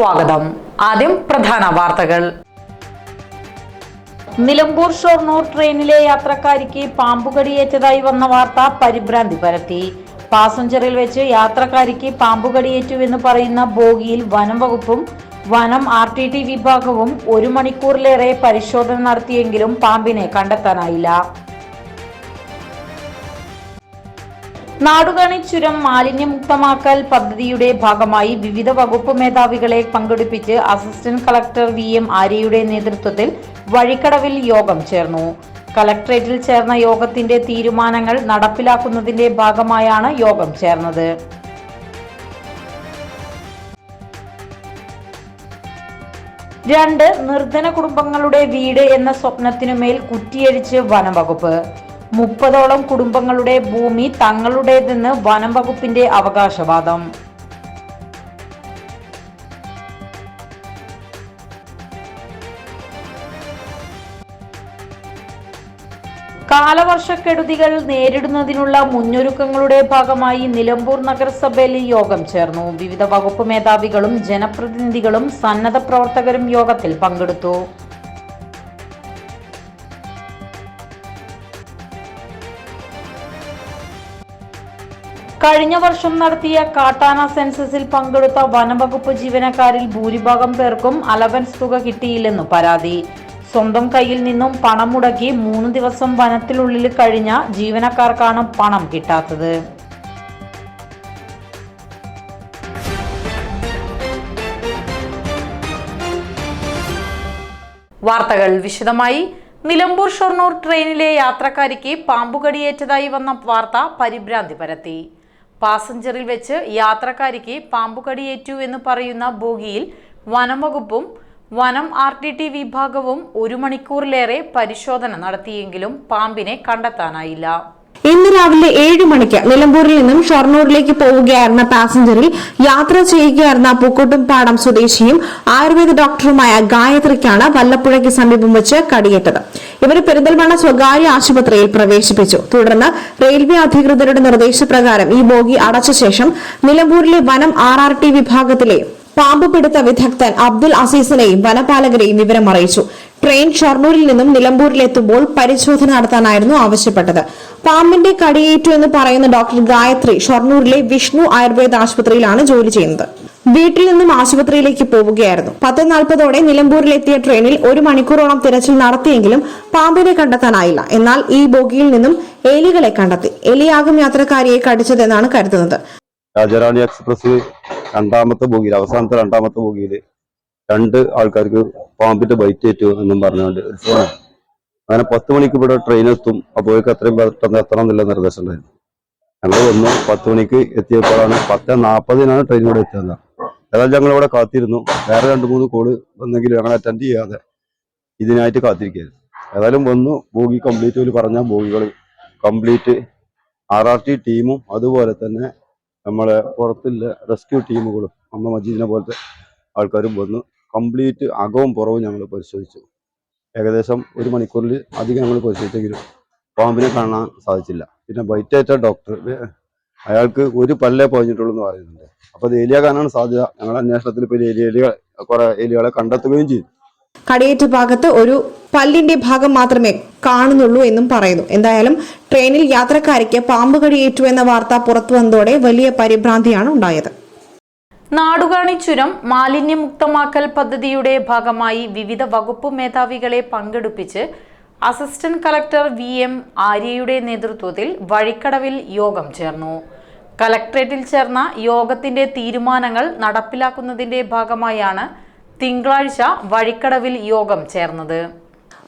സ്വാഗതം. ആദ്യം പ്രധാന വാർത്തകൾ. നിലമ്പൂർ ഷൊർണൂർ ട്രെയിനിലെ യാത്രക്കാരിക്ക് പാമ്പുകടിയേറ്റതായി വന്ന വാർത്ത പരിഭ്രാന്തി പരത്തി. പാസഞ്ചറിൽ വെച്ച് യാത്രക്കാരിക്ക് പാമ്പുകടിയേറ്റുവെന്ന് പറയുന്ന ബോഗിയിൽ വനം വകുപ്പും വനം ആർ ടി ടി വിഭാഗവും ഒരു മണിക്കൂറിലേറെ പരിശോധന നടത്തിയെങ്കിലും പാമ്പിനെ കണ്ടെത്താനായില്ല. നാടുകാണി ചുരം മാലിന്യമുക്തമാക്കൽ പദ്ധതിയുടെ ഭാഗമായി വിവിധ വകുപ്പ് മേധാവികളെ പങ്കെടുപ്പിച്ച് അസിസ്റ്റന്റ് കളക്ടർ വി എം ആര്യയുടെ നേതൃത്വത്തിൽ വഴിക്കടവിൽ യോഗം ചേർന്നു. കളക്ടറേറ്റിൽ ചേർന്ന യോഗത്തിന്റെ തീരുമാനങ്ങൾ നടപ്പിലാക്കുന്നതിന്റെ ഭാഗമായാണ് യോഗം ചേർന്നത്. രണ്ട് നിർധന കുടുംബങ്ങളുടെ വീട് എന്ന സ്വപ്നത്തിനുമേൽ കുറ്റിയടിച്ച് വനംവകുപ്പ്. മുപ്പതോളം കുടുംബങ്ങളുടെ ഭൂമി തങ്ങളുടേതെന്ന് വനം വകുപ്പിന്റെ അവകാശവാദം. കാലവർഷക്കെടുതികൾ നേരിടുന്നതിനുള്ള മുന്നൊരുക്കങ്ങളുടെ ഭാഗമായി നിലമ്പൂർ നഗരസഭയിൽ യോഗം ചേർന്നു. വിവിധ വകുപ്പ് മേധാവികളും ജനപ്രതിനിധികളും സന്നദ്ധ പ്രവർത്തകരും യോഗത്തിൽ പങ്കെടുത്തു. കഴിഞ്ഞ വർഷം നടത്തിയ കാട്ടാന സെൻസസിൽ പങ്കെടുത്ത വനംവകുപ്പ് ജീവനക്കാരിൽ ഭൂരിഭാഗം പേർക്കും അലവൻസ് തുക കിട്ടിയില്ലെന്നു പരാതി. സ്വന്തം കയ്യിൽ നിന്നും പണം മുടക്കി മൂന്ന് ദിവസം വനത്തിനുള്ളിൽ കഴിഞ്ഞ ജീവനക്കാർക്കാണ് പണം കിട്ടാത്തത്. വാർത്തകൾ വിശദമായി. നിലമ്പൂർ ഷൊർണൂർ ട്രെയിനിലെ യാത്രക്കാരിക്ക് പാമ്പുകടിയേറ്റതായി വന്ന വാർത്ത പരിഭ്രാന്തി പരത്തി പാസഞ്ചറിൽ വെച്ച് യാത്രക്കാരിക്ക് പാമ്പുകടിയേറ്റു എന്ന് പറയുന്ന ബോഗിയിൽ വനംവകുപ്പും വനം ആർ ടി ടി വിഭാഗവും ഒരു മണിക്കൂറിലേറെ പരിശോധന നടത്തിയെങ്കിലും പാമ്പിനെ കണ്ടെത്താനായില്ല. ഇന്ന് രാവിലെ ഏഴ് മണിക്ക് നിലമ്പൂരിൽ നിന്നും ഷൊർണൂരിലേക്ക് പോവുകയായിരുന്ന പാസഞ്ചറിൽ യാത്ര ചെയ്യുകയായിരുന്ന പൂക്കോട്ടുംപാടം സ്വദേശിയും ആയുർവേദ ഡോക്ടറുമായ ഗായത്രിക്കാണ് വല്ലപ്പുഴയ്ക്ക് സമീപം വെച്ച് കടിയേറ്റത്. ഇവർ പെരിന്തൽമണ്ണ സ്വകാര്യ ആശുപത്രിയിൽ പ്രവേശിപ്പിച്ചു. തുടർന്ന് റെയിൽവേ അധികൃതരുടെ നിർദ്ദേശപ്രകാരം ഈ ബോഗി അടച്ച ശേഷം നിലമ്പൂരിലെ വനം ആർ വിഭാഗത്തിലെ പാമ്പ് പിടുത്ത വിദഗ്ധൻ അബ്ദുൽ അസീസിനെയും വനപാലകരെയും വിവരം അറിയിച്ചു. ട്രെയിൻ ഷൊർണൂരിൽ നിന്നും നിലമ്പൂരിലെത്തുമ്പോൾ പരിശോധന നടത്താനായിരുന്നു ആവശ്യപ്പെട്ടത്. പാമ്പിന്റെ കടിയേറ്റു എന്ന് പറയുന്ന ഡോക്ടർ ഗായത്രി ഷൊർണൂരിലെ വിഷ്ണു ആയുർവേദ ആശുപത്രിയിലാണ് ജോലി ചെയ്യുന്നത്. വീട്ടിൽ നിന്നും ആശുപത്രിയിലേക്ക് പോവുകയായിരുന്നു. പത്ത് നാൽപ്പതോടെ നിലമ്പൂരിലെത്തിയ ട്രെയിനിൽ ഒരു മണിക്കൂറോളം തിരച്ചിൽ നടത്തിയെങ്കിലും പാമ്പിനെ കണ്ടെത്താനായില്ല. എന്നാൽ ഈ ബോഗിയിൽ നിന്നും എലികളെ കണ്ടെത്തി. എലിയാകും യാത്രക്കാരിയെ കടിച്ചതെന്നാണ് കരുതുന്നത്. രാജാറാണി എക്സ്പ്രസ് രണ്ടാമത്തെ ബോഗിയിൽ അവസാനത്തെ രണ്ടാമത്തെ ബോഗിയിൽ രണ്ട് ആൾക്കാർക്ക് പാമ്പിന്റെ ബൈറ്റ് ഏറ്റു എന്നും പറഞ്ഞുകൊണ്ട് ഒരു ഫോൺ അങ്ങനെ പത്ത് മണിക്ക് ഇവിടെ ട്രെയിൻ എത്തും. അപ്പോഴേക്ക് അത്രയും പെട്ടെന്ന് എത്തണം എന്നുള്ള നിർദ്ദേശം ഉണ്ടായിരുന്നു. ഞങ്ങൾ വന്നു. പത്ത് മണിക്ക് എത്തിയപ്പോഴാണ് പത്ത് നാൽപ്പതിനാണ് ട്രെയിൻ ഇവിടെ എത്തിയത്. ഏതായാലും ഞങ്ങൾ ഇവിടെ കാത്തിരുന്നു. വേറെ രണ്ട് മൂന്ന് കോൾ വന്നെങ്കിലും ഞങ്ങൾ അറ്റൻഡ് ചെയ്യാതെ ഇതിനായിട്ട് കാത്തിരിക്കുകയായിരുന്നു. ഏതായാലും വന്നു. ബോഗി കംപ്ലീറ്റ് ഒരു പറഞ്ഞ ബോഗികൾ കംപ്ലീറ്റ് ആർ ആർ ടി ടീമും അതുപോലെ തന്നെ നമ്മളെ പുറത്തുള്ള റെസ്ക്യൂ ടീമുകളും അമ്മ മജീദിനെ പോലത്തെ ആൾക്കാരും വന്ന് കംപ്ലീറ്റ് അകവും പുറവും ഞങ്ങൾ പരിശോധിച്ചു. ഏകദേശം ഒരു മണിക്കൂറിൽ അധികം ഞങ്ങൾ പരിശോധിച്ചെങ്കിലും പാമ്പിനെ കാണാൻ സാധിച്ചില്ല. പിന്നെ ബൈറ്റേറ്റ ഡോക്ടർ അയാൾക്ക് ഒരു പല്ലേ പോയിട്ടുള്ളൂ എന്ന് പറയുന്നുണ്ട്. അപ്പോൾ അത് ഏലിയാകാനാണ് സാധ്യത. ഞങ്ങളുടെ അന്വേഷണത്തിൽ ഇപ്പോൾ ഏലിയ എലിയ കുറെ എലികളെ കണ്ടെത്തുകയും ചെയ്തു. കടിയേറ്റ ഭാഗത്ത് ഒരു പല്ലിന്റെ ഭാഗം മാത്രമേ കാണുന്നുള്ളൂ എന്നും പറയുന്നു. എന്തായാലും ട്രെയിനിൽ യാത്രക്കാരിക്ക് പാമ്പ് കടിയേറ്റു എന്ന വാർത്ത പുറത്തു വന്നതോടെ വലിയ പരിഭ്രാന്തിയാണ് ഉണ്ടായത്. നാടുകാണി ചുരം മാലിന്യമുക്തമാക്കൽ പദ്ധതിയുടെ ഭാഗമായി വിവിധ വകുപ്പ് മേധാവികളെ പങ്കെടുപ്പിച്ച് അസിസ്റ്റന്റ് കളക്ടർ വി എം ആര്യയുടെ നേതൃത്വത്തിൽ വഴിക്കടവിൽ യോഗം ചേർന്നു. കളക്ട്രേറ്റിൽ ചേർന്ന യോഗത്തിന്റെ തീരുമാനങ്ങൾ നടപ്പിലാക്കുന്നതിന്റെ ഭാഗമായാണ് തിങ്കളാഴ്ച വഴിക്കടവിൽ യോഗം ചേർന്നത്.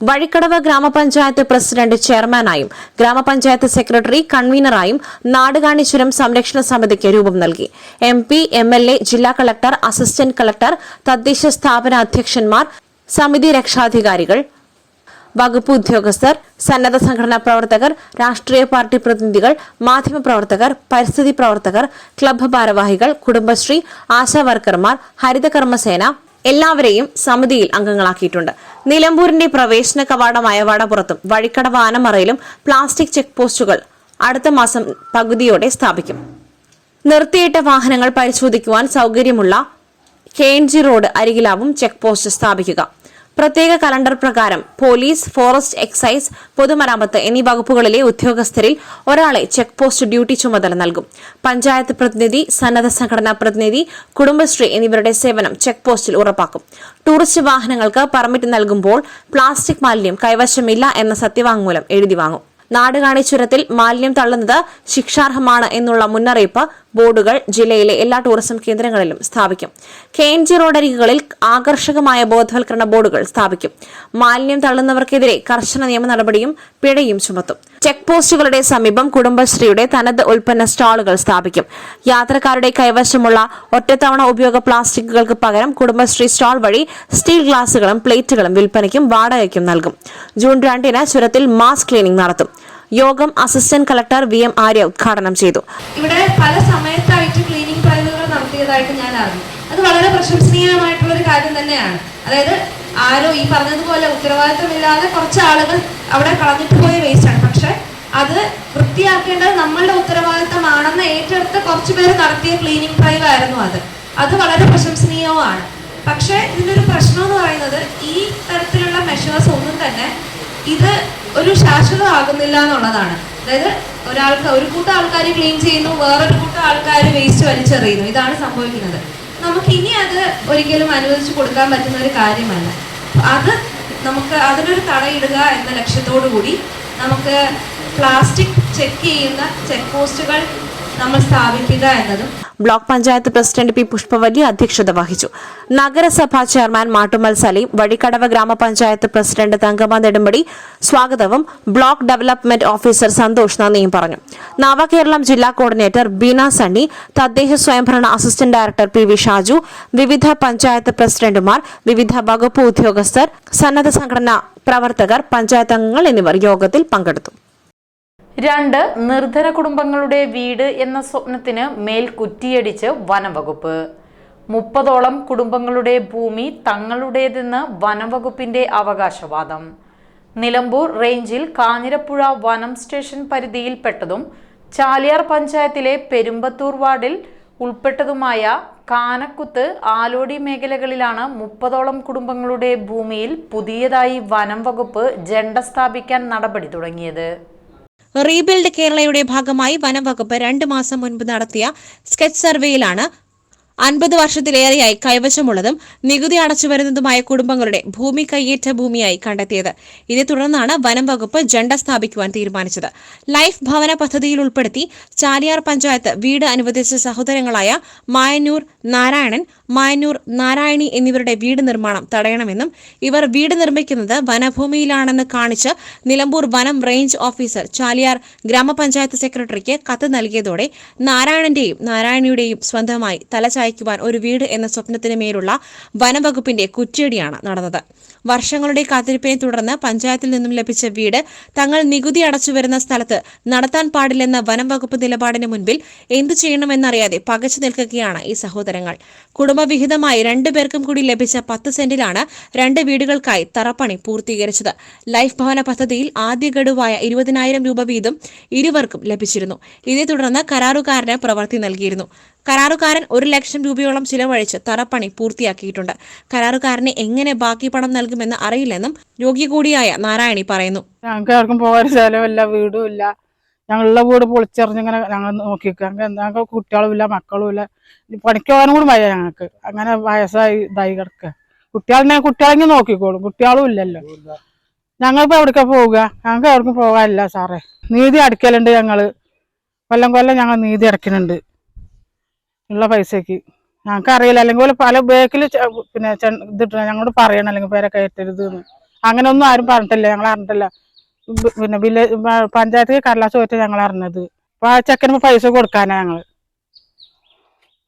വഴിക്കടവ് ഗ്രാമപഞ്ചായത്ത് പ്രസിഡന്റ് ചെയർമാനായും ഗ്രാമപഞ്ചായത്ത് സെക്രട്ടറി കൺവീനറായും നാടുകാണിശ്വരം സംരക്ഷണ സമിതിക്ക് രൂപം നൽകി. M P M L A ജില്ലാ കളക്ടർ അസിസ്റ്റന്റ് കളക്ടർ തദ്ദേശ സ്ഥാപന അധ്യക്ഷന്മാർ സമിതി രക്ഷാധികാരികൾ വകുപ്പ് ഉദ്യോഗസ്ഥർ സന്നദ്ധ സംഘടനാ പ്രവർത്തകർ രാഷ്ട്രീയ പാർട്ടി പ്രതിനിധികൾ മാധ്യമപ്രവർത്തകർ പരിസ്ഥിതി പ്രവർത്തകർ ക്ലബ്ബ് ഭാരവാഹികൾ കുടുംബശ്രീ ആശാ വർക്കർമാർ ഹരിത കർമ്മസേന എല്ലാവരെയും സമിതിയിൽ അംഗങ്ങളാക്കിയിട്ടുണ്ട്. നിലമ്പൂരിന്റെ പ്രവേശന കവാടമായ വടപുറത്തും വഴിക്കടവ് ആനമറയിലും പ്ലാസ്റ്റിക് ചെക്ക് പോസ്റ്റുകൾ അടുത്ത മാസം പകുതിയോടെ സ്ഥാപിക്കും. നിർത്തിയിട്ട വാഹനങ്ങൾ പരിശോധിക്കുവാൻ സൗകര്യമുള്ള കെ റോഡ് അരികിലാവും ചെക്ക് പോസ്റ്റ് സ്ഥാപിക്കുക. പ്രത്യേക കലണ്ടർ പ്രകാരം പോലീസ് ഫോറസ്റ്റ് എക്സൈസ് പൊതുമരാമത്ത് എന്നീ വകുപ്പുകളിലെ ഉദ്യോഗസ്ഥരിൽ ഒരാളെ ചെക്ക് പോസ്റ്റ് ഡ്യൂട്ടി ചുമതല നൽകും. പഞ്ചായത്ത് പ്രതിനിധി സന്നദ്ധ സംഘടനാ പ്രതിനിധി കുടുംബശ്രീ എന്നിവരുടെ സേവനം ചെക്ക് പോസ്റ്റിൽ ഉറപ്പാക്കും. ടൂറിസ്റ്റ് വാഹനങ്ങൾക്ക് പെർമിറ്റ് നൽകുമ്പോൾ പ്ലാസ്റ്റിക് മാലിന്യം കൈവശമില്ല എന്ന സത്യവാങ്മൂലം എഴുതി വാങ്ങും. നാടുകാണി ചുരത്തിൽ മാലിന്യം തള്ളുന്നത് ശിക്ഷാർഹമാണ് എന്നുള്ള മുന്നറിയിപ്പ് ബോർഡുകൾ ജില്ലയിലെ എല്ലാ ടൂറിസം കേന്ദ്രങ്ങളിലും സ്ഥാപിക്കും. കെ എൻ ജി റോഡരികുകളിൽ ആകർഷകമായ ബോധവൽക്കരണ ബോർഡുകൾ സ്ഥാപിക്കും. മാലിന്യം തള്ളുന്നവർക്കെതിരെ കർശന നിയമ നടപടിയും പിഴയും ചുമത്തും. ചെക്ക് പോസ്റ്റുകളുടെ സമീപം കുടുംബശ്രീയുടെ തനത് ഉൽപ്പന്ന സ്റ്റാളുകൾ സ്ഥാപിക്കും. യാത്രക്കാരുടെ കൈവശമുള്ള ഒറ്റത്തവണ ഉപയോഗ പ്ലാസ്റ്റിക്കുകൾക്ക് പകരം കുടുംബശ്രീ സ്റ്റാൾ വഴി സ്റ്റീൽ ഗ്ലാസുകളും പ്ലേറ്റുകളും വിൽപ്പനയ്ക്കും വാടകയ്ക്കും നൽകും. ജൂൺ രണ്ടിന് ചുരത്തിൽ മാസ് ക്ലീനിംഗ് നടത്തും. യോഗം assistant collector V M Arya ഉദ്ഘാടനം ചെയ്തു. ഇവിടെ പല സമയത്തായിട്ട് ക്ലീനിങ് ഡ്രൈവുകൾ നടത്തിയതായിട്ട് ഞാൻ അറിഞ്ഞു. അത് വളരെ പ്രശംസനീയമായിട്ടുള്ള ഒരു കാര്യം തന്നെയാണ്. അതായത് ആരോ ഈ പറഞ്ഞതുപോലെ ഉത്തരവാദിത്തമില്ലാതെ കുറച്ച് ആളുകൾ അവിടെ കളഞ്ഞിട്ട് പോയ വേസ്റ്റ് ആണ്. പക്ഷെ അത് വൃത്തിയാക്കേണ്ടത് നമ്മളുടെ ഉത്തരവാദിത്തമാണെന്ന് ഏറ്റെടുത്ത് കുറച്ച് പേര് നടത്തിയ ക്ലീനിങ് ഡ്രൈവ് ആയിരുന്നു അത്. അത് വളരെ പ്രശംസനീയവുമാണ്. പക്ഷേ ഇതിന്റെ ഒരു പ്രശ്നം എന്ന് പറയുന്നത് ഈ തരത്തിലുള്ള മെഷേഴ്സ് ഒന്നും തന്നെ ഇത് ഒരു ശാശ്വതമാകുന്നില്ല എന്നുള്ളതാണ്. അതായത് ഒരാൾക്ക് ഒരു കൂട്ടം ആൾക്കാർ ക്ലീൻ ചെയ്യുന്നു വേറൊരു കൂട്ടം ആൾക്കാർ വേസ്റ്റ് വലിച്ചെറിയുന്നു. ഇതാണ് സംഭവിക്കുന്നത്. നമുക്ക് ഇനി അത് ഒരിക്കലും അനുവദിച്ചു കൊടുക്കാൻ പറ്റുന്ന ഒരു കാര്യമല്ല. അത് നമുക്ക് അതിനൊരു തടയിടുക എന്ന ലക്ഷ്യത്തോടു കൂടി നമുക്ക് പ്ലാസ്റ്റിക് ചെക്ക് ചെയ്യുന്ന ചെക്ക് പോസ്റ്റുകൾ നമ്മൾ സ്ഥാപിക്കുക എന്നതും block panchayat president P Pushpavalli അധ്യക്ഷത വഹിച്ചു. നഗരസഭാ ചെയർമാൻ മാട്ടുമൽ സലീം വഴിക്കടവ് ഗ്രാമപഞ്ചായത്ത് പ്രസിഡന്റ് തങ്കമ്മ നെടുമ്പടി സ്വാഗതവും ബ്ലോക്ക് ഡെവലപ്മെന്റ് ഓഫീസർ സന്തോഷ് നന്ദിയും പറഞ്ഞു. നവകേരളം ജില്ലാ കോർഡിനേറ്റർ ബീന സണ്ണി തദ്ദേശ സ്വയംഭരണ assistant director P V Shaju വിവിധ പഞ്ചായത്ത് പ്രസിഡന്റുമാർ വിവിധ വകുപ്പ് ഉദ്യോഗസ്ഥർ സന്നദ്ധ സംഘടനാ പ്രവർത്തകർ പഞ്ചായത്തംഗങ്ങൾ എന്നിവർ യോഗത്തിൽ പങ്കെടുത്തു. രണ്ട് നിർധന കുടുംബങ്ങളുടെ വീട് എന്ന സ്വപ്നത്തിന് മേൽ കുറ്റിയടിച്ച് വനംവകുപ്പ്. മുപ്പതോളം കുടുംബങ്ങളുടെ ഭൂമി തങ്ങളുടേതെന്ന് വനംവകുപ്പിന്റെ അവകാശവാദം. നിലമ്പൂർ റേഞ്ചിൽ കാഞ്ഞിരപ്പുഴ വനം സ്റ്റേഷൻ പരിധിയിൽപ്പെട്ടതും ചാലിയാർ പഞ്ചായത്തിലെ പെരുമ്പത്തൂർ വാർഡിൽ ഉൾപ്പെട്ടതുമായ കാനക്കുത്ത് ആലോടി മേഖലകളിലാണ് മുപ്പതോളം കുടുംബങ്ങളുടെ ഭൂമിയിൽ പുതിയതായി വനംവകുപ്പ് ജണ്ട സ്ഥാപിക്കാൻ നടപടി തുടങ്ങിയത്. റീബിൽഡ് കേരളയുടെ ഭാഗമായി വനം വകുപ്പ് രണ്ട് മാസം മുൻപ് നടത്തിയ സ്കെച്ച് സർവേയിലാണ് അൻപത് വർഷത്തിലേറെയായി കൈവശമുള്ളതും നികുതി അടച്ചു വരുന്നതുമായ കുടുംബങ്ങളുടെ ഭൂമി കയ്യേറ്റ ഭൂമിയായി കണ്ടെത്തിയത്. ഇതേ തുടർന്നാണ് വനം വകുപ്പ് ജണ്ട സ്ഥാപിക്കുവാൻ തീരുമാനിച്ചത്. ലൈഫ് ഭവന പദ്ധതിയിൽ ഉൾപ്പെടുത്തി ചാലിയാർ പഞ്ചായത്ത് വീട് അനുവദിച്ച സഹോദരങ്ങളായ മായന്നൂർ നാരായണൻ മായന്നൂർ നാരായണി എന്നിവരുടെ വീട് നിർമ്മാണം തടയണമെന്നും ഇവർ വീട് നിർമ്മിക്കുന്നത് വനഭൂമിയിലാണെന്ന് കാണിച്ച് നിലമ്പൂർ വനം റേഞ്ച് ഓഫീസർ ചാലിയാർ ഗ്രാമപഞ്ചായത്ത് സെക്രട്ടറിക്ക് കത്ത് നൽകിയതോടെ നാരായണന്റെയും നാരായണിയുടെയും സ്വന്തമായി തലചായ്ക്കുവാൻ ഒരു വീട് എന്ന സ്വപ്നത്തിന് മേലുള്ള വനംവകുപ്പിന്റെ കുറ്റിയടിയാണ് നടന്നത്. വർഷങ്ങളുടെ കാത്തിരിപ്പിനെ തുടർന്ന് പഞ്ചായത്തിൽ നിന്നും ലഭിച്ച വീട് തങ്ങൾ നികുതി അടച്ചു വരുന്ന സ്ഥലത്ത് നടത്താൻ പാടില്ലെന്ന വനം വകുപ്പ് നിലപാടിന് മുൻപിൽ എന്തു ചെയ്യണമെന്നറിയാതെ പകച്ചു നിൽക്കുകയാണ് ഈ സഹോദരങ്ങൾ. കുടുംബവിഹിതമായി രണ്ടുപേർക്കും കൂടി ലഭിച്ച പത്ത് സെന്റിലാണ് രണ്ട് വീടുകൾക്കായി തറപ്പണി പൂർത്തീകരിച്ചത്. ലൈഫ് ഭവന പദ്ധതിയിൽ ആദ്യ ഗഡുവായ ഇരുപതിനായിരം രൂപ വീതം ഇരുവർക്കും ലഭിച്ചിരുന്നു. ഇതേ തുടർന്ന് കരാറുകാരന് പ്രവൃത്തി നൽകിയിരുന്നു. കരാറുകാരൻ ഒരു ലക്ഷം രൂപയോളം ചിലവഴിച്ച് തറപ്പണി പൂർത്തിയാക്കിയിട്ടുണ്ട്. കരാറുകാരന് എങ്ങനെ ബാക്കി പണം നൽകുമെന്ന് അറിയില്ലെന്നും രോഗി കൂടിയായ നാരായണി പറയുന്നു. ഞങ്ങൾക്ക് ആർക്കും പോകാൻ സ്ഥലമില്ല വീടും ഞങ്ങളുടെ വീട് പൊളിച്ചെറിഞ്ഞിങ്ങനെ ഞങ്ങൾ നോക്കിക്കുക ഞങ്ങൾക്ക് കുട്ടികളും ഇല്ല മക്കളും ഇല്ല ഇനി പണിക്ക് പോകാനും കൂടി വയ്യ ഞങ്ങൾക്ക്. അങ്ങനെ വയസ്സായി ഇതായി കിടക്കുക കുട്ടികളെ കുട്ടികളെങ്കിൽ നോക്കിക്കോളും. കുട്ടികളും ഇല്ലല്ലോ. ഞങ്ങളിപ്പോൾ എവിടേക്കാ പോവുക? ഞങ്ങൾക്ക് എവിടേക്കും പോകാനില്ല സാറേ. നീതി അടയ്ക്കലുണ്ട് ഞങ്ങൾ. കൊല്ലം കൊല്ലം ഞങ്ങൾ നീതി അടയ്ക്കുന്നുണ്ട് ഉള്ള പൈസക്ക്. ഞങ്ങൾക്ക് അറിയില്ല അല്ലെങ്കിൽ പല ബേക്കിൽ പിന്നെ ഇതിട്ട് ഞങ്ങളോട് പറയണം. അല്ലെങ്കിൽ പേരെ കയറ്റരുത് എന്ന്. അങ്ങനെ ഒന്നും ആരും പറഞ്ഞിട്ടില്ല. ഞങ്ങൾ അറിഞ്ഞിട്ടില്ല. പിന്നെ വില്ലേജ് പഞ്ചായത്ത് കടലാസ് പോയിട്ട് ഞങ്ങൾ അറിഞ്ഞത് അപ്പൊ ആ ചെക്കന് പൈസ കൊടുക്കാനാ ഞങ്ങൾ.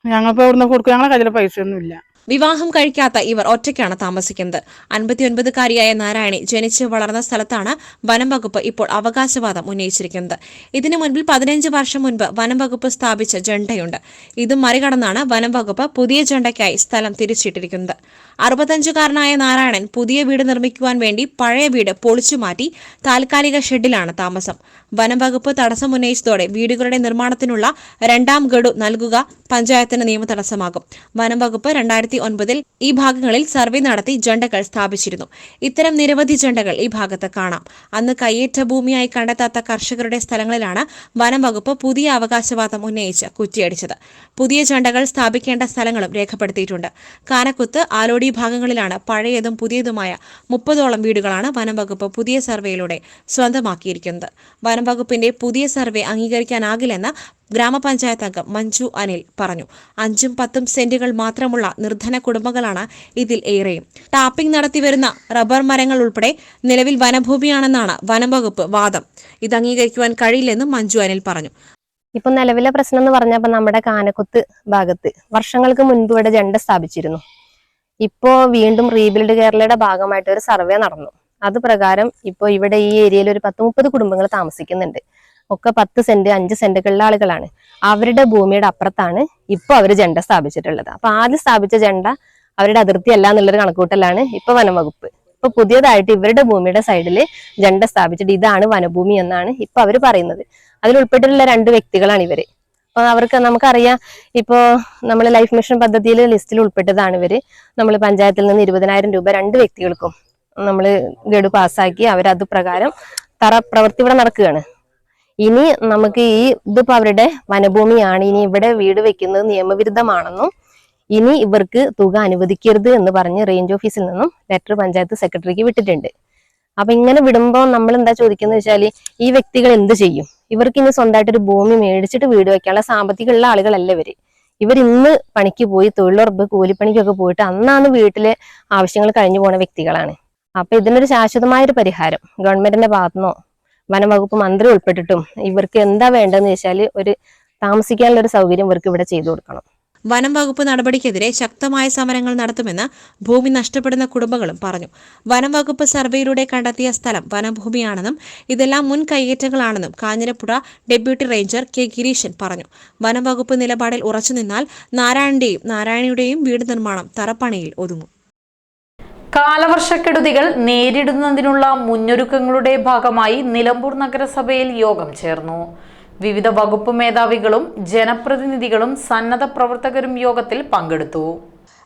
ഞങ്ങളിപ്പോ ഇവിടുന്ന് കൊടുക്കും? ഞങ്ങളെ കയ്യിൽ പൈസ ഒന്നും ഇല്ല വിവാഹം കഴിക്കാത്ത ഇവർ ഒറ്റയ്ക്കാണ് താമസിക്കുന്നത്. അൻപത്തിയൊൻപതുകാരിയായ നാരായണി ജനിച്ച് വളർന്ന സ്ഥലത്താണ് വനം വകുപ്പ് ഇപ്പോൾ അവകാശവാദം ഉന്നയിച്ചിരിക്കുന്നത്. ഇതിനു മുൻപിൽ പതിനഞ്ച് വർഷം മുൻപ് വനം വകുപ്പ് സ്ഥാപിച്ച ജണ്ടയുണ്ട്. ഇത് മറികടന്നാണ് വനം വകുപ്പ് പുതിയ ജണ്ടയ്ക്കായി സ്ഥലം തിരിച്ചിട്ടിരിക്കുന്നത്. അറുപത്തഞ്ചുകാരനായ നാരായണൻ പുതിയ വീട് നിർമ്മിക്കുവാൻ വേണ്ടി പഴയ വീട് പൊളിച്ചു മാറ്റി താൽക്കാലിക ഷെഡിലാണ് താമസം. വനം വകുപ്പ് തടസ്സമുന്നയിച്ചതോടെ വീടുകളുടെ നിർമ്മാണത്തിനുള്ള രണ്ടാം ഗഡു നൽകുക പഞ്ചായത്തിന് നിയമ തടസ്സമാകും. വനം വകുപ്പ് രണ്ടായിരത്തി ഒൻപതിൽ ഈ ഭാഗങ്ങളിൽ സർവേ നടത്തി ജണ്ടകൾ സ്ഥാപിച്ചിരുന്നു. ഇത്തരം നിരവധി ജണ്ടകൾ ഈ ഭാഗത്ത് കാണാം. അന്ന് കയ്യേറ്റ ഭൂമിയായി കണ്ടെത്താത്ത കർഷകരുടെ സ്ഥലങ്ങളിലാണ് വനം വകുപ്പ് പുതിയ അവകാശവാദം ഉന്നയിച്ച് കുറ്റിയടിച്ചത്. പുതിയ ജണ്ടകൾ സ്ഥാപിക്കേണ്ട സ്ഥലങ്ങളും രേഖപ്പെടുത്തിയിട്ടുണ്ട്. കാനക്കുത്ത് ആലോടി ഭാഗങ്ങളിലാണ് പഴയതും പുതിയതുമായ മുപ്പതോളം വീടുകളാണ് വനം വകുപ്പ് പുതിയ സർവേയിലൂടെ സ്വന്തമാക്കിയിരിക്കുന്നത്. വനം വകുപ്പിന്റെ പുതിയ സർവേ അംഗീകരിക്കാനാകില്ലെന്ന് ഗ്രാമപഞ്ചായത്ത് അംഗം മഞ്ജു അനിൽ പറഞ്ഞു. അഞ്ചും പത്തും സെന്റുകൾ മാത്രമുള്ള നിർധന കുടുംബങ്ങളാണ് ഇതിൽ ഏറെയും. ടാപ്പിംഗ് നടത്തിവരുന്ന റബ്ബർ മരങ്ങൾ ഉൾപ്പെടെ നിലവിൽ വനഭൂമിയാണെന്നാണ് വനം വകുപ്പ് വാദം. ഇത് അംഗീകരിക്കുവാൻ കഴിയില്ലെന്നും മഞ്ജു അനിൽ പറഞ്ഞു. ഇപ്പൊ നിലവിലെ പ്രശ്നം എന്ന് പറഞ്ഞപ്പോ നമ്മുടെ കാനക്കുത്ത് ഭാഗത്ത് വർഷങ്ങൾക്ക് മുൻപ് ഇവിടെ ജണ്ട സ്ഥാപിച്ചിരുന്നു. ഇപ്പോ വീണ്ടും റീബിൽഡ് കേരളയുടെ ഭാഗമായിട്ട് ഒരു സർവേ നടന്നു. അത് പ്രകാരം ഇപ്പോ ഇവിടെ ഈ ഏരിയയിൽ ഒരു പത്ത് മുപ്പത് കുടുംബങ്ങൾ താമസിക്കുന്നുണ്ട്. ഒക്കെ പത്ത് സെന്റ് അഞ്ച് സെന്റുകളുള്ള ആളുകളാണ്. അവരുടെ ഭൂമിയുടെ അപ്പുറത്താണ് ഇപ്പൊ അവർ ജെണ്ട സ്ഥാപിച്ചിട്ടുള്ളത്. അപ്പൊ ആദ്യം സ്ഥാപിച്ച ജെണ്ട അവരുടെ അതിർത്തി അല്ല എന്നുള്ളൊരു കണക്കൂട്ടലാണ് ഇപ്പൊ വനംവകുപ്പ്. ഇപ്പൊ പുതിയതായിട്ട് ഇവരുടെ ഭൂമിയുടെ സൈഡിൽ ജെണ്ട സ്ഥാപിച്ചിട്ട് ഇതാണ് വനഭൂമി എന്നാണ് ഇപ്പൊ അവർ പറയുന്നത്. അതിൽ ഉൾപ്പെട്ടിട്ടുള്ള രണ്ട് വ്യക്തികളാണ് ഇവർ. അവർക്ക് നമുക്കറിയാം ഇപ്പോ നമ്മൾ ലൈഫ് മിഷൻ പദ്ധതിയിൽ ലിസ്റ്റിൽ ഉൾപ്പെട്ടതാണ് ഇവർ. നമ്മൾ പഞ്ചായത്തിൽ നിന്ന് ഇരുപതിനായിരം രൂപ രണ്ട് വ്യക്തികൾക്കും നമ്മൾ ഗഡു പാസ്സാക്കി അവരത് പ്രകാരം തറ പ്രവൃത്തി ഇവിടെ നടക്കുകയാണ്. ഇനി നമുക്ക് ഈ ഇതിപ്പോ അവരുടെ വനഭൂമിയാണ് ഇനി ഇവിടെ വീട് വെക്കുന്നത് നിയമവിരുദ്ധമാണെന്നും ഇനി ഇവർക്ക് തുക അനുവദിക്കരുത് എന്ന് പറഞ്ഞ് റേഞ്ച് ഓഫീസിൽ നിന്നും ലെറ്റർ പഞ്ചായത്ത് സെക്രട്ടറിക്ക് വിട്ടിട്ടുണ്ട്. അപ്പൊ ഇങ്ങനെ വിടുമ്പോൾ നമ്മൾ എന്താ ചോദിക്കുന്നത് വെച്ചാൽ ഈ വ്യക്തികൾ എന്ത് ചെയ്യും? ഇവർക്ക് ഇനി സ്വന്തമായിട്ട് ഒരു ഭൂമി മേടിച്ചിട്ട് വീട് വെക്കാനുള്ള സാമ്പത്തികമുള്ള ആളുകളല്ല ഇവർ. ഇവർ ഇന്ന് പണിക്ക് പോയി തൊഴിലുറപ്പ് കൂലിപ്പണിക്കൊക്കെ പോയിട്ട് അന്നാണ് വീട്ടിലെ ആവശ്യങ്ങൾ കഴിഞ്ഞു പോണ വ്യക്തികളാണ്. അപ്പൊ ഇതിനൊരു ശാശ്വതമായ ഒരു പരിഹാരം. ഗവൺമെന്റിന്റെ ഭാഗത്തുനിന്നോ വനംവകുപ്പ് മന്ത്രി ഉൾപ്പെട്ടിട്ടും ഇവർക്ക് എന്താ വേണ്ടതെന്ന് വെച്ചാൽ ഒരു താമസിക്കാനുള്ള ഒരു സൗകര്യം ഇവർക്ക് ഇവിടെ ചെയ്തു കൊടുക്കണം. വനം വകുപ്പ് നടപടിക്കെതിരെ ശക്തമായ സമരങ്ങൾ നടത്തുമെന്ന് ഭൂമി നഷ്ടപ്പെടുന്ന കുടുംബങ്ങളും പറഞ്ഞു. വനം വകുപ്പ് സർവേയിലൂടെ കണ്ടെത്തിയ സ്ഥലം വനഭൂമിയാണെന്നും ഇതെല്ലാം മുൻ കൈയേറ്റങ്ങളാണെന്നും Kanjirappuzha deputy ranger K Gireeshan പറഞ്ഞു. വനം വകുപ്പ് നിലപാടിൽ ഉറച്ചുനിന്നാൽ നാരായണന്റെയും നാരായണിയുടെയും വീട് നിർമ്മാണം തറപ്പണിയിൽ ഒതുങ്ങും. കാലവർഷക്കെടുതികൾ നേരിടുന്നതിനുള്ള മുന്നൊരുക്കങ്ങളുടെ ഭാഗമായി നിലമ്പൂർ നഗരസഭയിൽ യോഗം ചേർന്നു. വിവിധ വകുപ്പ് മേധാവികളും ജനപ്രതിനിധികളും സന്നദ്ധ പ്രവർത്തകരും യോഗത്തിൽ പങ്കെടുത്തു.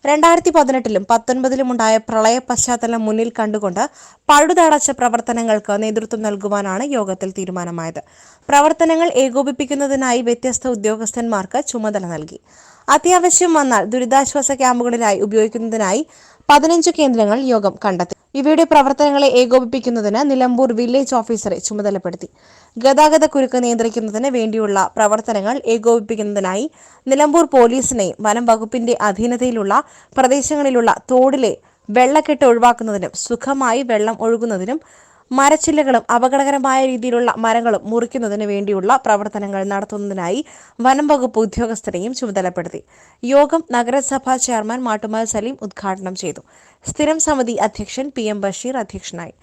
രണ്ടായിരത്തി പതിനെട്ടിലും പത്തൊൻപതിലും ഉണ്ടായ പ്രളയ പശ്ചാത്തലം മുന്നിൽ കണ്ടുകൊണ്ട് പഴുതടച്ച പ്രവർത്തനങ്ങൾക്ക് നേതൃത്വം നൽകുവാനാണ് യോഗത്തിൽ തീരുമാനമായത്. പ്രവർത്തനങ്ങൾ ഏകോപിപ്പിക്കുന്നതിനായി വ്യത്യസ്ത ഉദ്യോഗസ്ഥന്മാർക്ക് ചുമതല നൽകി. അത്യാവശ്യം വന്നാൽ ദുരിതാശ്വാസ ക്യാമ്പുകളിലായി ഉപയോഗിക്കുന്നതിനായി പതിനഞ്ച് കേന്ദ്രങ്ങൾ യോഗം കണ്ടെത്തി. ഇവയുടെ പ്രവർത്തനങ്ങളെ ഏകോപിപ്പിക്കുന്നതിന് നിലമ്പൂർ വില്ലേജ് ഓഫീസറെ ചുമതലപ്പെടുത്തി. ഗതാഗത കുരുക്ക് നിയന്ത്രിക്കുന്നതിന് വേണ്ടിയുള്ള പ്രവർത്തനങ്ങൾ ഏകോപിപ്പിക്കുന്നതിനായി നിലമ്പൂർ പോലീസിനെയും വനം വകുപ്പിന്റെ അധീനതയിലുള്ള പ്രദേശങ്ങളിലുള്ള തോടിലെ വെള്ളക്കെട്ട് ഒഴിവാക്കുന്നതിനും സുഖമായി വെള്ളം ഒഴുകുന്നതിനും മരച്ചില്ലകളും അപകടകരമായ രീതിയിലുള്ള മരങ്ങളും മുറിക്കുന്നതിന് വേണ്ടിയുള്ള പ്രവർത്തനങ്ങൾ നടത്തുന്നതിനായി വനം വകുപ്പ് ഉദ്യോഗസ്ഥരെയും ചുമതലപ്പെടുത്തി. യോഗം നഗരസഭാ ചെയർമാൻ മാട്ടുമാൽ സലീം ഉദ്ഘാടനം ചെയ്തു. സ്ഥിരം സമിതി അധ്യക്ഷൻ പി എം ബഷീർ അധ്യക്ഷനായി.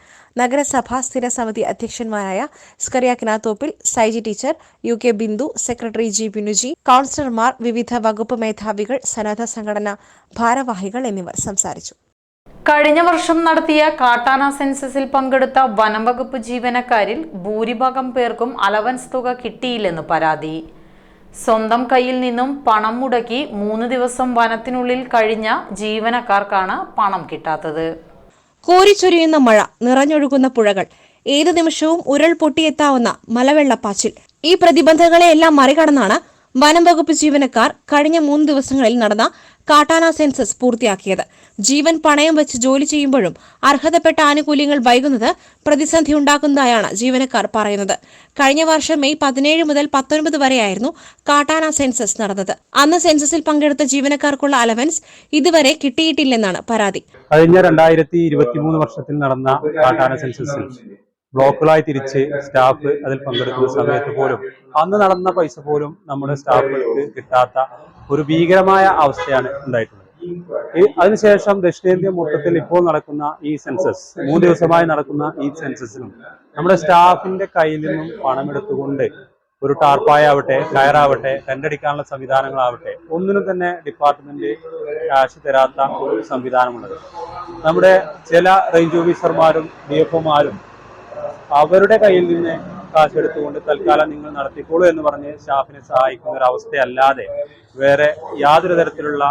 നഗരസഭാ സ്ഥിര സമിതി അധ്യക്ഷന്മാരായ Skariakinathoppil Saiji teacher U K Bindu secretary G Binuji കൗൺസിലർമാർ വിവിധ വകുപ്പ് മേധാവികൾ സന്നദ്ധ സംഘടന ഭാരവാഹികൾ എന്നിവർ സംസാരിച്ചു. കഴിഞ്ഞ വർഷം നടത്തിയ കാട്ടാന സെൻസസിൽ പങ്കെടുത്ത വനംവകുപ്പ് ജീവനക്കാരിൽ ഭൂരിഭാഗം പേർക്കും അലവൻസ് തുക കിട്ടിയില്ലെന്ന് പരാതി. സ്വന്തം കയ്യിൽ നിന്നും പണം മുടക്കി മൂന്ന് ദിവസം വനത്തിനുള്ളിൽ കഴിഞ്ഞ ജീവനക്കാർക്കാണ് പണം കിട്ടാത്തത്. കോരിച്ചൊരിയുന്ന മഴ നിറഞ്ഞൊഴുകുന്ന പുഴകൾ ഏതു നിമിഷവും ഉരുൾ പൊട്ടിയെത്താവുന്ന മലവെള്ളപ്പാച്ചിൽ. ഈ പ്രതിബന്ധങ്ങളെയെല്ലാം മറികടന്നാണ് വനം വകുപ്പ് ജീവനക്കാർ കഴിഞ്ഞ മൂന്ന് ദിവസങ്ങളിൽ നടന്ന കാട്ടാന സെൻസസ് പൂർത്തിയാക്കിയത്. ജീവൻ പണയം വെച്ച് ജോലി ചെയ്യുമ്പോഴും അർഹതപ്പെട്ട ആനുകൂല്യങ്ങൾ വൈകുന്നത് പ്രതിസന്ധി ഉണ്ടാക്കുന്നതായാണ് ജീവനക്കാർ പറയുന്നത്. കഴിഞ്ഞ വർഷം മെയ് പതിനേഴ് മുതൽ പത്തൊൻപത് വരെയായിരുന്നു കാട്ടാന സെൻസസ് നടന്നത്. അന്ന് സെൻസസിൽ പങ്കെടുത്ത ജീവനക്കാർക്കുള്ള അലവൻസ് ഇതുവരെ കിട്ടിയിട്ടില്ലെന്നാണ് പരാതി. കഴിഞ്ഞ രണ്ടായിരത്തി വർഷത്തിൽ നടന്ന കാട്ടാന സെൻസസിൽ ബ്ലോക്കുകളായി തിരിച്ച് സ്റ്റാഫ് അതിൽ പങ്കെടുക്കുന്ന സമയത്ത് പോലും അന്ന് നടന്ന പൈസ പോലും നമ്മുടെ സ്റ്റാഫുകൾക്ക് കിട്ടാത്ത ഒരു ഭീകരമായ അവസ്ഥയാണ് ഉണ്ടായിട്ടുള്ളത്. അതിനുശേഷം ദക്ഷിണേന്ത്യ മൊത്തത്തിൽ ഇപ്പോൾ നടക്കുന്ന ഈ സെൻസസ് മൂന്ന് ദിവസമായി നടക്കുന്ന ഈ സെൻസസിനും നമ്മുടെ സ്റ്റാഫിന്റെ കയ്യിൽ നിന്നും പണമെടുത്തുകൊണ്ട് ഒരു ടാർപ്പായ ആവട്ടെ കയറാവട്ടെ കണ്ടടിക്കാനുള്ള സംവിധാനങ്ങളാവട്ടെ ഒന്നിനും തന്നെ ഡിപ്പാർട്ട്മെന്റ് കാശ് തരാത്ത ഒരു സംവിധാനമുള്ളത്. നമ്മുടെ ചില റേഞ്ച് ഓഫീസർമാരും ഡി എഫ് ഒമാരും അവരുടെ കയ്യിൽ നിന്ന് കാശ് എടുത്തുകൊണ്ട് തൽക്കാലം നിങ്ങൾ നടത്തിക്കോളൂ എന്ന് പറഞ്ഞ് സ്റ്റാഫിനെ സഹായിക്കുന്ന ഒരു അവസ്ഥയല്ലാതെ വേറെ യാതൊരു തരത്തിലുള്ള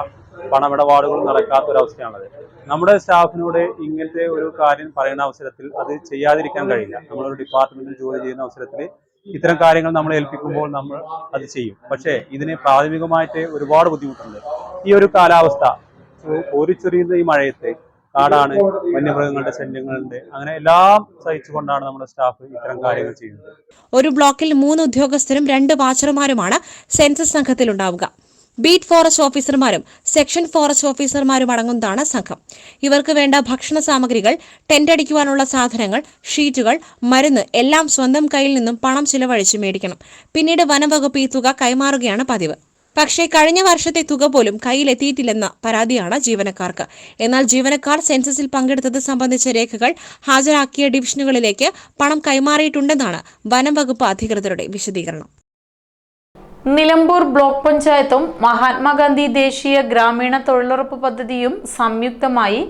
പണമിടപാടുകളും നടക്കാത്ത ഒരു അവസ്ഥയാണത്. നമ്മുടെ സ്റ്റാഫിനോട് ഇങ്ങനത്തെ ഒരു കാര്യം പറയുന്ന അവസരത്തിൽ അത് ചെയ്യാതിരിക്കാൻ കഴിയില്ല. നമ്മളൊരു ഡിപ്പാർട്ട്മെന്റിൽ ജോലി ചെയ്യുന്ന അവസരത്തിൽ ഇത്തരം കാര്യങ്ങൾ നമ്മൾ ഏൽപ്പിക്കുമ്പോൾ നമ്മൾ അത് ചെയ്യും. പക്ഷേ ഇതിന് പ്രാഥമികമായിട്ട് ഒരുപാട് ബുദ്ധിമുട്ടുണ്ട്. ഈ ഒരു കാലാവസ്ഥ ഒരു ചെറിയ ഈ മഴയത്ത് കാടാണ് വന്യമൃഗങ്ങളുടെ ശല്യങ്ങളുണ്ട്. അങ്ങനെ എല്ലാം സഹിച്ചുകൊണ്ടാണ് നമ്മുടെ സ്റ്റാഫ് ഇത്തരം കാര്യങ്ങൾ ചെയ്യുന്നത്. ഒരു ബ്ലോക്കിൽ മൂന്ന് ഉദ്യോഗസ്ഥരും രണ്ട് വാച്ചർമാരുമാണ് സെൻസസ് സംഘത്തിൽ ഉണ്ടാവുക. ബീറ്റ് ഫോറസ്റ്റ് ഓഫീസർമാരും സെക്ഷൻ ഫോറസ്റ്റ് ഓഫീസർമാരും അടങ്ങുന്നതാണ് സംഘം. ഇവർക്ക് വേണ്ട ഭക്ഷണ സാമഗ്രികൾ ടെന്റ് അടിക്കുവാനുള്ള സാധനങ്ങൾ ഷീറ്റുകൾ മരുന്ന് എല്ലാം സ്വന്തം കയ്യിൽ നിന്നും പണം ചിലവഴിച്ച് മേടിക്കണം. പിന്നീട് വനംവകുപ്പ് ഈ തുക കൈമാറുകയാണ് പതിവ്. പക്ഷേ കഴിഞ്ഞ വർഷത്തെ തുക പോലും കയ്യിലെത്തിയിട്ടില്ലെന്ന പരാതിയാണ് ജീവനക്കാർക്ക്. എന്നാൽ ജീവനക്കാർ സെൻസസിൽ പങ്കെടുത്തത് സംബന്ധിച്ച രേഖകൾ ഹാജരാക്കിയ ഡിവിഷനുകളിലേക്ക് പണം കൈമാറിയിട്ടുണ്ടെന്നാണ് വനം വകുപ്പ് അധികൃതരുടെ വിശദീകരണം. നിലമ്പൂർ ബ്ലോക്ക് പഞ്ചായത്തും മഹാത്മാഗാന്ധി ദേശീയ ഗ്രാമീണ തൊഴിലുറപ്പ് പദ്ധതിയും സംയുക്തമായി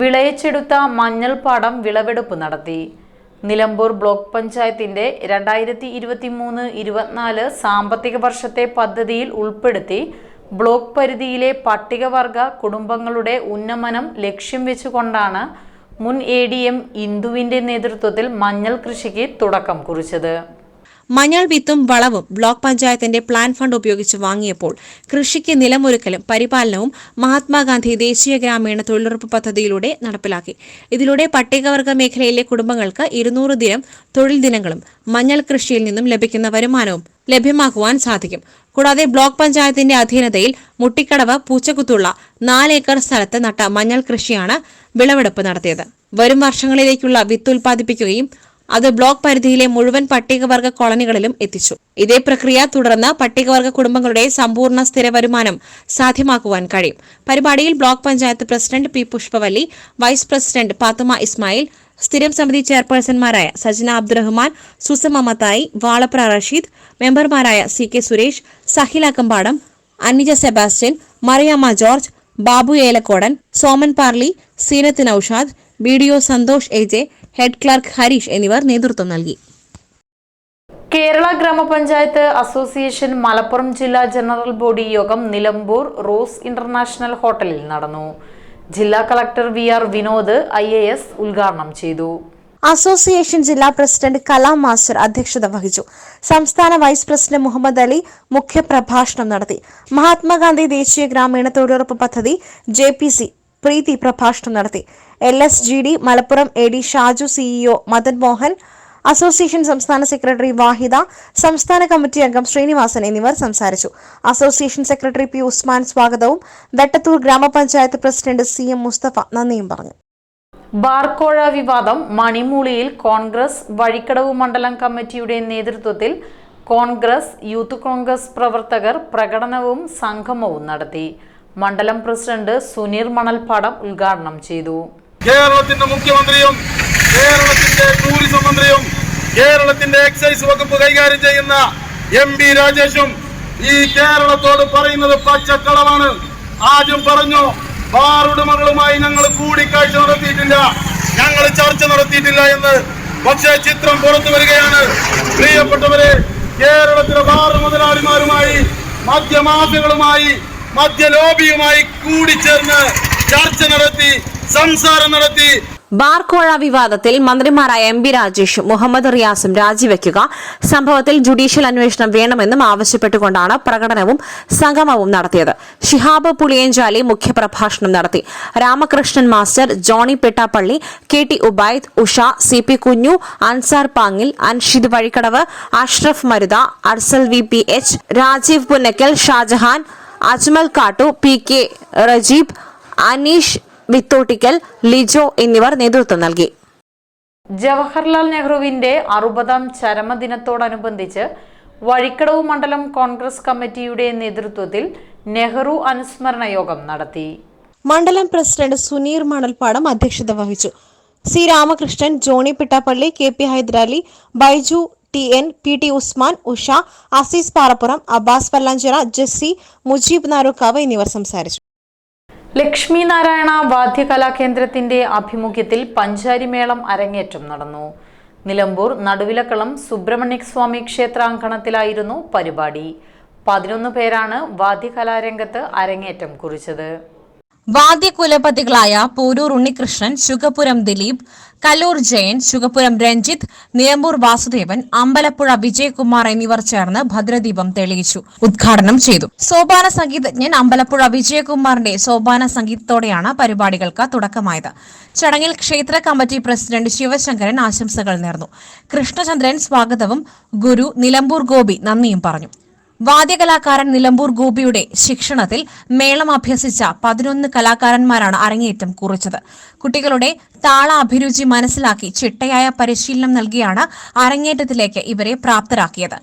വിളയിച്ചെടുത്ത മഞ്ഞൾപ്പാടം വിളവെടുപ്പ് നടത്തി. നിലമ്പൂർ ബ്ലോക്ക് പഞ്ചായത്തിന്റെ രണ്ടായിരത്തി ഇരുപത്തി മൂന്ന് ഇരുപത്തിനാല് സാമ്പത്തിക വർഷത്തെ പദ്ധതിയിൽ ഉൾപ്പെടുത്തി ബ്ലോക്ക് പരിധിയിലെ പട്ടികവർഗ കുടുംബങ്ങളുടെ ഉന്നമനം ലക്ഷ്യം വെച്ചുകൊണ്ടാണ് മുൻ എ ഡി എം ഇന്ദുവിന്റെ നേതൃത്വത്തിൽ മഞ്ഞൾ കൃഷിക്ക് തുടക്കം കുറിച്ചത്. മഞ്ഞൾ വിത്തും വളവും ബ്ലോക്ക് പഞ്ചായത്തിന്റെ പ്ലാൻ ഫണ്ട് ഉപയോഗിച്ച് വാങ്ങിയപ്പോൾ കൃഷിക്ക് നിലമൊരുക്കലും പരിപാലനവും മഹാത്മാഗാന്ധി ദേശീയ ഗ്രാമീണ തൊഴിലുറപ്പ് പദ്ധതിയിലൂടെ നടപ്പിലാക്കി. ഇതിലൂടെ പട്ടികവർഗ മേഖലയിലെ കുടുംബങ്ങൾക്ക് ഇരുന്നൂറ് ദിനം തൊഴിൽ ദിനങ്ങളും മഞ്ഞൾ കൃഷിയിൽ നിന്നും ലഭിക്കുന്ന വരുമാനവും ലഭ്യമാക്കുവാൻ സാധിക്കും. കൂടാതെ ബ്ലോക്ക് പഞ്ചായത്തിന്റെ അധീനതയിൽ മുട്ടിക്കടവ് പൂച്ചകുത്തുള്ള നാല് ഏക്കർ സ്ഥലത്ത് നട്ട മഞ്ഞൾ കൃഷിയാണ് വിളവെടുപ്പ് നടത്തിയത്. വരും വർഷങ്ങളിലേക്കുള്ള വിത്ത് ഉൽപ്പാദിപ്പിക്കുകയും അത് ബ്ലോക്ക് പരിധിയിലെ മുഴുവൻ പട്ടികവർഗ കോളനികളിലും എത്തിച്ചു. ഇതേ പ്രക്രിയ തുടർന്ന് പട്ടികവർഗ കുടുംബങ്ങളുടെ സമ്പൂർണ സ്ഥിര വരുമാനം സാധ്യമാക്കുവാൻ കഴിയും. പരിപാടിയിൽ block panchayat president P Pushpavalli vice president Pathuma Ismail സ്ഥിരം സമിതി ചെയർപേഴ്സൺമാരായ സജന അബ്ദുറഹ്മാൻ സുസമ മത്തായി വാളപ്ര റഷീദ് മെമ്പർമാരായ C K Suresh Sahila Kambadam Annija Sebastian Mariyamma George Babu Elakkodan Soman Parli Seenath Naushad B D O Santhosh A J head clerk Hareesh എന്നിവർ നേതൃത്വം നൽകി. കേരള ഗ്രാമപഞ്ചായത്ത് association Malappuram ജില്ലാ general body യോഗം Nilambur rose international ഹോട്ടലിൽ നടന്നു. ജില്ലാ collector V R Vinod I A S ഉദ്ഘാടനം ചെയ്തു. അസോസിയേഷൻ ജില്ലാ പ്രസിഡന്റ് കലാം മാസ്റ്റർ അധ്യക്ഷത വഹിച്ചു. സംസ്ഥാന വൈസ് പ്രസിഡന്റ് മുഹമ്മദ് അലി മുഖ്യപ്രഭാഷണം നടത്തി. മഹാത്മാഗാന്ധി ദേശീയ ഗ്രാമീണ തൊഴിലുറപ്പ് പദ്ധതി ജെ പി സി പ്രീതി പ്രഭാഷണം നടത്തി. L S G D Malappuram A D Shaju CEO Madan Mohan association സംസ്ഥാന സെക്രട്ടറി വാഹിദ സംസ്ഥാന കമ്മിറ്റി അംഗം ശ്രീനിവാസൻ എന്നിവർ സംസാരിച്ചു. അസോസിയേഷൻ സെക്രട്ടറി പി ഉസ്മാൻ സ്വാഗതവും. വെട്ടത്തൂർ ഗ്രാമപഞ്ചായത്ത് പ്രസിഡന്റ് സി എം മുസ്തഫ നന്ദിയും പറഞ്ഞു. ബാർക്കോഴ വിവാദം മണിമൂളിയിൽ കോൺഗ്രസ് വഴിക്കടവ് മണ്ഡലം കമ്മിറ്റിയുടെ നേതൃത്വത്തിൽ കോൺഗ്രസ് യൂത്ത് കോൺഗ്രസ് പ്രവർത്തകർ പ്രകടനവും സംഗമവും നടത്തി. മണ്ഡലം പ്രസിഡന്റ് സുനീർ മണൽപ്പാടം ഉദ്ഘാടനം ചെയ്തു. കേരളത്തിന്റെ മുഖ്യമന്ത്രിയും കേരളത്തിന്റെ ടൂറിസം മന്ത്രിയും കേരളത്തിന്റെ എക്സൈസ് വകുപ്പ് കൈകാര്യം ചെയ്യുന്ന എം ബി രാജേഷും ഈ കേരളത്തോട് പറയുന്നത് പച്ചക്കളവാണ്. ആദ്യം പറഞ്ഞു ബാറുടമകളുമായി ഞങ്ങൾ കൂടിക്കാഴ്ച നടത്തിയിട്ടില്ല. ഞങ്ങൾ ചർച്ച നടത്തിയിട്ടില്ല എന്ന്. പക്ഷേ ചിത്രം പുറത്തു വരികയാണ്. പ്രിയപ്പെട്ടവരെ കേരളത്തിലെ ബാറു മുതലാളിമാരുമായി മദ്യമാഫികളുമായി മദ്യലോബിയുമായി കൂടിച്ചേർന്ന് ചർച്ച നടത്തി സംസാരം നടത്തി. ബാർക്കോഴ വിവാദത്തിൽ മന്ത്രിമാരായ എം ബി രാജേഷും മുഹമ്മദ് റിയാസും രാജിവെക്കുക സംഭവത്തിൽ ജുഡീഷ്യൽ അന്വേഷണം വേണമെന്നും ആവശ്യപ്പെട്ടുകൊണ്ടാണ് പ്രകടനവും സംഗമവും നടത്തിയത്. ഷിഹാബ് പുളിയഞ്ചാലി മുഖ്യപ്രഭാഷണം നടത്തി. Ramakrishnan master Johnny Pettappally K T Ubaid Usha C P Kunju Ansar Pangil Anshid Vazhikkadavu Ashraf Marutha Arsal V P H Rajeev Punnakkal Shajahan Ajmal Kattu P K Rajeeb Aneesh Vithottikkal Lijo എന്നിവർ നേതൃത്വം നൽകി. ജവഹർലാൽ നെഹ്റുവിന്റെ അറുപതാം ചരമദിനത്തോടനുബന്ധിച്ച് വഴിക്കടവ് മണ്ഡലം കോൺഗ്രസ് കമ്മിറ്റിയുടെ നേതൃത്വത്തിൽ നെഹ്റു അനുസ്മരണ യോഗം നടത്തി. മണ്ഡലം പ്രസിഡന്റ് സുനീർ മണൽപ്പാടം അധ്യക്ഷത വഹിച്ചു. C Ramakrishnan Johnny Pittappally K P Hydarali Baiju T N P T Usman Usha Azeez Parappuram Abbas Pallanchira Jessy Mujeeb Narukkavu എന്നിവർ സംസാരിച്ചു. ലക്ഷ്മി നാരായണ വാദ്യകലാ കേന്ദ്രത്തിന്റെ ആഭിമുഖ്യത്തിൽ പഞ്ചാരിമേളം അരങ്ങേറ്റം നടന്നു. നിലമ്പൂർ നടുവിലക്കളം സുബ്രഹ്മണ്യസ്വാമി ക്ഷേത്രാങ്കണത്തിലായിരുന്നു പരിപാടി. പതിനൊന്ന് പേരാണ് വാദ്യകലാരംഗത്ത് അരങ്ങേറ്റം കുറിച്ചത്. വാദ്യകുലപതികളായ പോരൂർ ഉണ്ണികൃഷ്ണൻ ശുഗപുരം ദിലീപ് കല്ലൂർ ജയൻ ശുഗപുരം രഞ്ജിത്ത് നിലമ്പൂർ വാസുദേവൻ അമ്പലപ്പുഴ വിജയകുമാർ എന്നിവർ ചേർന്ന് ഭദ്രദീപം തെളിയിച്ചു ഉദ്ഘാടനം ചെയ്തു. സോപാന സംഗീതജ്ഞൻ അമ്പലപ്പുഴ വിജയകുമാറിന്റെ സോപാന സംഗീതത്തോടെയാണ് പരിപാടികൾക്ക് തുടക്കമായത്. ചടങ്ങിൽ ക്ഷേത്ര കമ്മിറ്റി പ്രസിഡന്റ് ശിവശങ്കരൻ ആശംസകൾ നേർന്നു. കൃഷ്ണചന്ദ്രൻ സ്വാഗതവും ഗുരു നിലമ്പൂർ ഗോപി നന്ദിയും പറഞ്ഞു. വാദ്യകലാകാരൻ നിലമ്പൂർ ഗോപിയുടെ ശിക്ഷണത്തിൽ മേളം അഭ്യസിച്ച പതിനൊന്ന് കലാകാരന്മാരാണ് അരങ്ങേറ്റം കുറിച്ചത്. കുട്ടികളുടെ താള അഭിരുചി മനസ്സിലാക്കി ചിട്ടയായ പരിശീലനം നൽകിയാണ് അരങ്ങേറ്റത്തിലേക്ക് ഇവരെ പ്രാപ്തരാക്കിയത്.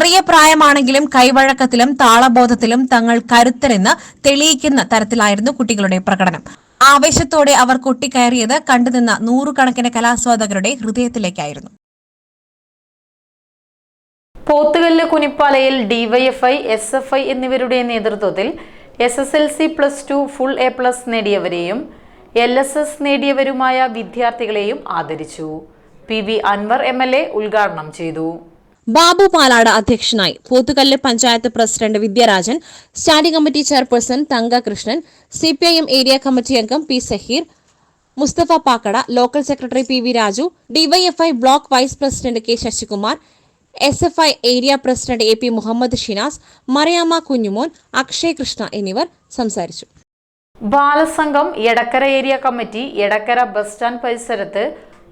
ചെറിയ പ്രായമാണെങ്കിലും കൈവഴക്കത്തിലും താളബോധത്തിലും തങ്ങൾ കരുത്തരെന്ന് തെളിയിക്കുന്ന തരത്തിലായിരുന്നു കുട്ടികളുടെ പ്രകടനം. ആവേശത്തോടെ അവർ കൊട്ടിക്കയറിയത് കണ്ടുനിന്ന നൂറുകണക്കിന് കലാസ്വാദകരുടെ ഹൃദയത്തിലേക്കായിരുന്നു. പോത്തുകല്ല് കുനിപ്പാലയിൽ ഡിവൈഎഫ്ഐ എസ് എഫ് ഐ എന്നിവരുടെ നേതൃത്വത്തിൽ S S L C plus two full A plus നേടിയവരെയും L S S നേടിയവരുമായ വിദ്യാർത്ഥികളെയും ആദരിച്ചു. P V Anvar M L A ഉദ്ഘാടനം ചെയ്തു. ബാബു പാലാട് അധ്യക്ഷനായി. Pothukallu panchayat president Vidyarajan standing committee chairperson Thankakrishnan C P I M area committee അംഗം P Saheer Musthafa Pakkada local secretary P V Raju DYFI block vice president K Sasikumar S F I area president A P Muhammad Shinas Mariyamma Kunjumon Akshay Krishna എന്നിവർ സംസാരിച്ചു. Balasangham Edakkara area committee Edakkara bus stand പരിസരത്ത്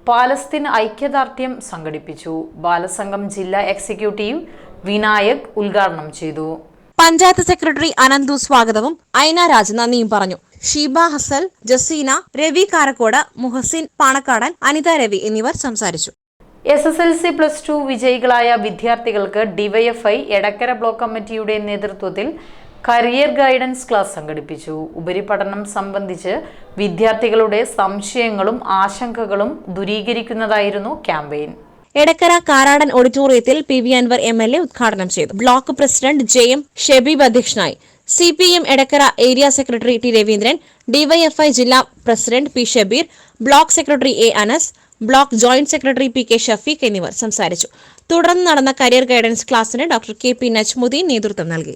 Palestine ഐക്യദാർഢ്യം സംഘടിപ്പിച്ചു. ബാലസംഘം ജില്ലാ executive Vinayak ഉദ്ഘാടനം ചെയ്തു. Panchayat secretary Ananthu സ്വാഗതവും ഐന രാജ് നന്ദിയും പറഞ്ഞു. ഷീബ ഹസൽ ജസീന രവി കാരക്കോട് മുഹസിൻ പാണക്കാടൻ അനിത രവി എന്നിവർ സംസാരിച്ചു. S S L C plus two വിജയികളായ വിദ്യാർത്ഥികൾക്ക് ഡിവൈഎഫ്ഐ എടക്കര ബ്ലോക്ക് കമ്മിറ്റിയുടെ നേതൃത്വത്തിൽ കരിയർ ഗൈഡൻസ് ക്ലാസ് സംഘടിപ്പിച്ചു. ഉപരിപഠനം സംബന്ധിച്ച് വിദ്യാർത്ഥികളുടെ സംശയങ്ങളും ആശങ്കകളും ദുരീകരിക്കുന്നതായിരുന്നു ക്യാമ്പയിൻ. എടക്കര കാരാടൻ ഓഡിറ്റോറിയത്തിൽ P V Anvar M L A ഉദ്ഘാടനം ചെയ്തു. Block president J M Shebeeb അധ്യക്ഷനായി. C P M Edakkara area secretary T Raveendran DYFI ജില്ലാ president P Shabeer block secretary A Anas block joint secretary P K Shafeeq എന്നിവർ സംസാരിച്ചു. തുടർന്ന് നടന്ന career guidance ക്ലാസ്സിന് doctor K P Najmuddeen നേതൃത്വം നൽകി.